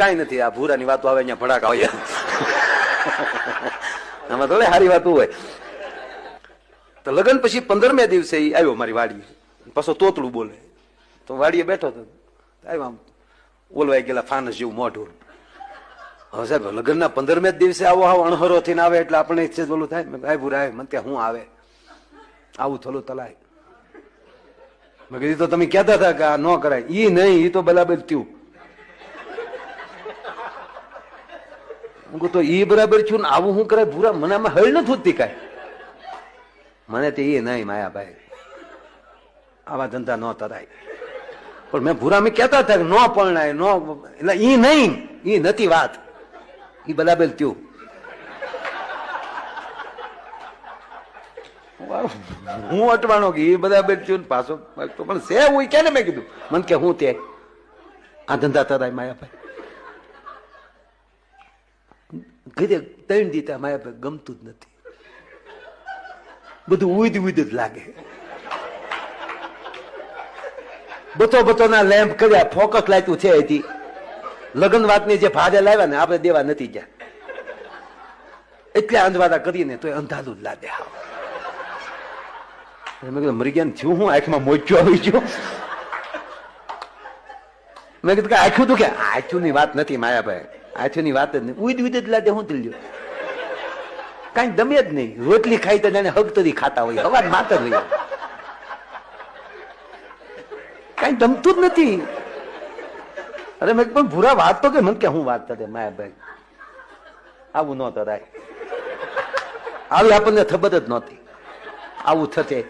કાંઈ નથી. આ ભૂરાની વાતો આવે અહીંયા ભડાકા હોય. આમાં થોડી સારી વાતો હોય. તો લગ્ન પછી પંદરમે દિવસે એ આવ્યો મારી વાડી પાછો તોતડું બોલે. તો વાડીએ બેઠો હતો આવ્યો આમ. ઓલવાઈ ગયેલા ફાનસ જેવું મોઢું. હવે સાહેબ લગ્નના પંદરમે દિવસે આવો આવો અણહરો થઈને આવે એટલે આપણે ઈચ્છે બોલું થાય. મેં કીધું, ભૂરા મને ત્યાં હું આવે. આવું થોડું તલાય. મેં કીધું તો તમે કહેતા હતા કે આ ન કરાય. ઈ નહીં એ તો બરાબર થયું. હું તો એ બરાબર થયું ને આવું હું કરાય ભૂરા મને આમાં હળ નથી હોતી કાંઈ મને તે એ નહીં માયાભાઈ આવા ધંધા ન તરાય પણ મેં ભૂરા મેં કહેતા હતા કે ન પરણાય ન એટલે એ નહીં એ નથી વાત એ બરાબર થયું હું અટવાનો કે એ બરાબર થયું પાછો પણ સે હું કે ને મેં કીધું મને કે હું તે આ ધંધા તરાય માયાભાઈ કીધે ત્રણ દીધા માયાભાઈ ગમતું જ નથી. બધું ઉદ ઉદ જ લાગે. બતો બતો ના લેમ્પ કર્યા, ફોકસ લાગ્યું છે હતી લગ્ન વાતની જે ભાડે લાવ્યા ને, આપણે દેવા નથી ગયા. એટલે અંધવાદા કરીને તો અંધારું જ લાગે હાવ. મેં કીધું, મરી થયું હું? આંખમાં મોચ્યો આવી ગયો. મેં કીધું કે આખું તું કે? આખું ની વાત નથી માયાભાઈ. આખું ની વાત જ નહીં. ઉદ ઉદ જ લાગે, હું દિલ્યો. કઈ દમે જ નહીં. રોટલી ખાઈ તો જાણે હગતરી ખાતા હોય. હવા માતર હોય. કઈ દમતું જ નથી. અરે મેં પણ ભૂરા વાત તો કે, મને કે હું વાત કરે માયાભાઈ આવું ન કરાય આવી આપણને ખબર જ નહોતી. આવું થશે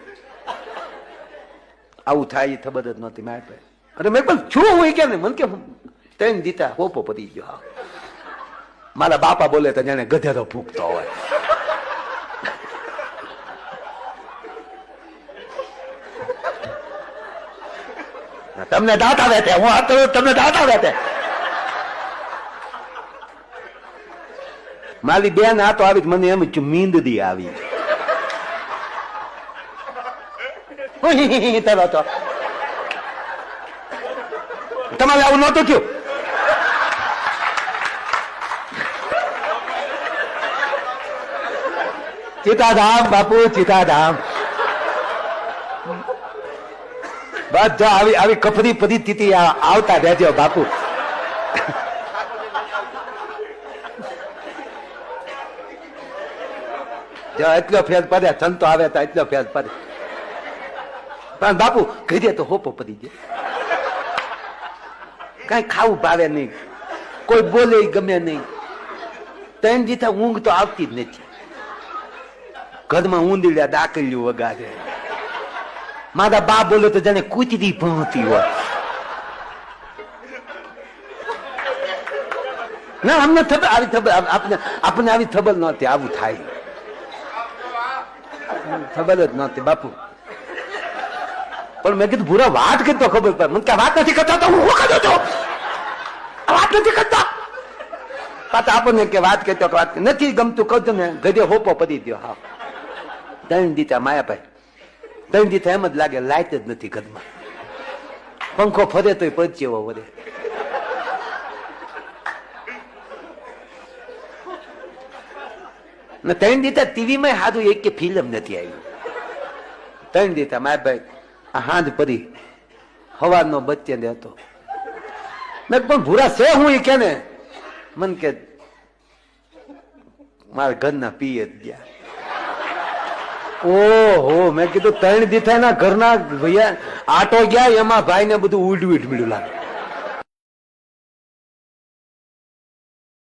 આવું થાય એ ખબર જ નહોતી માયાભાઈ અરે મેં પણ છું હું કે મને કે ત્રણ દીતા હોપો પતી ગયો. હા. મારા બાપા બોલે તો જાણે ગધેડો ફૂંકતો હોય. તમને દાંત આવે છે, હું હાથ તમને દાંત આવે મારી બેન આ તો આવી મને એમ જ મીંદડી આવી. તરો તો તમારે આવું નહોતું થયું? સીતાધામ બાપુ ચિતાધામ બસ જો આવી આવી કપરી પરિસ્થિતિ આવતા રહેજો, બાપુ. જો એટલો ફેર પડે સંતો આવે તો એટલો ફેર પડે. પણ બાપુ કીધે તો હોપો પડી જાય કઈ ખાવું ભાવે નહીં. કોઈ બોલે ગમે નહીં. ત્રણ જીતા ઊંઘ તો આવતી જ નથી. ઘરમાં ઊંધીડ્યા દાકલ્યું વગાડે. મારા બા બોલે તો જાણે કૂતરી ભણતી હોય. ના, અમને થબર આવી થબર આપને આપણને આવી થબર નહોતી, આવું થાય. ખબર જ નહોતી, બાપુ. પણ મેં કીધું, ભૂરા વાત કરતો ખબર પડે. મને કે વાત નથી કરતા તો હું શું કરું વાત નથી કરતા. પાછા આપણને કે વાત કહેતો વાત. નથી ગમતું, કહું ને ગધે હોપો પડી દો હા. ત્રણ દીતા માયાભાઈ ત્રણ દીતા એમ જ લાગે લાઈટ જ નથી ઘરમાં પંખો ફરે તોય પરચેવો વરે ત્રણ દીતા ટીવી માં સારું એક કે ફિલ્મ નથી આવી ત્રણ દીતા માયાભાઈ આ હાંજ પરી હવાનો બચ્ચે ને હતો મેં પણ ભૂરા છે હું એ કે ને મન કે મારા ઘરના પીએ ગયા ઓહો, મેં કીધું ત્રણ દીથા ના ઘરના ભૈયા આટો ગયા, એમાં ભાઈ ને બધું ઉડ ઉડ મળ્યું લાગે.